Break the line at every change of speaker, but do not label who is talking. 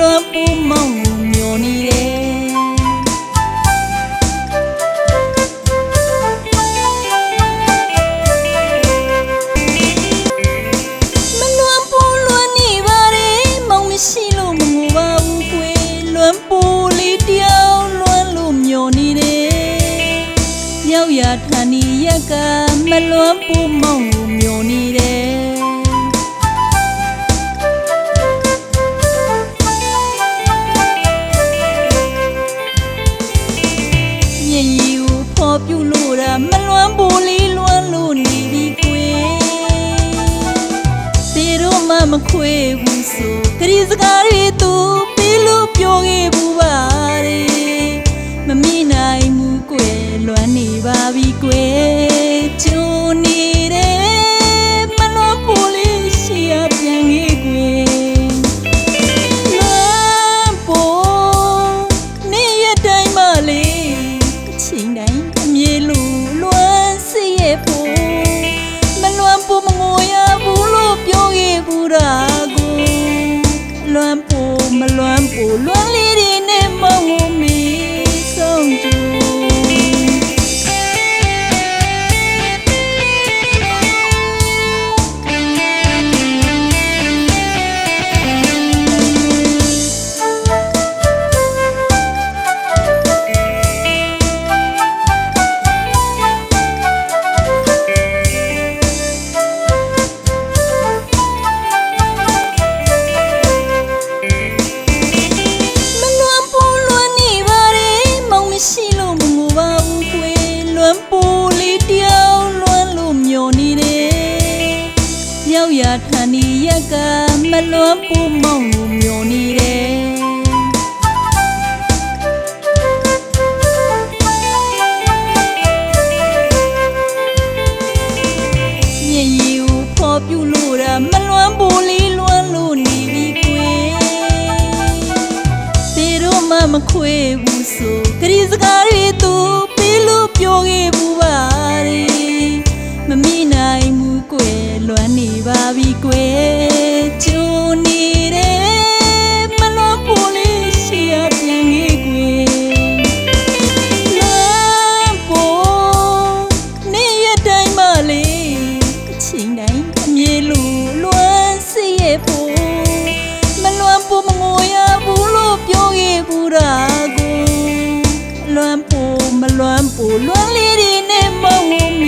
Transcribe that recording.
လွမ်းပူမောင်းကိုမျောနေတယ်မလွန်ပူလွန်နေပါလေမောင်မရှိလို့မငိုပါဘူးကွယ်လွန်ပူလေးတယောက်လွန်လို့မျောနေတယ်ရောက်ရထန်ဒီရက်ကမလွန်ပူမောင်ကိုမျောနေတယ် ဖော်ပြလို့တာမလွမ်းဘူလေးလွမ်းလို့နေပြီကွယ်တေတော့မှမခွေဘူးဆိုခရီးစကားတွေသူပြီးလို့ပြောခဲ့ဘူးပါလေမမိနိုင်ဘူးကွယ်လွမ်းနေပါပြီကွယ် ရောက်ရထန်ဒီရက်ကမလွန်ပူမောင်ကိုမျောနေတယ်မြင်ရီကိုဖော်ပြလို့တာမလွမ်းဘူးလေးလွမ်းလို့နေပြီကွယ်တေတော့မှမခွေဘူး ပူရာကိုလွမ်းပူမလွမ်းပူလွမ်းလေးတွေနဲ့မဟုတ်မီ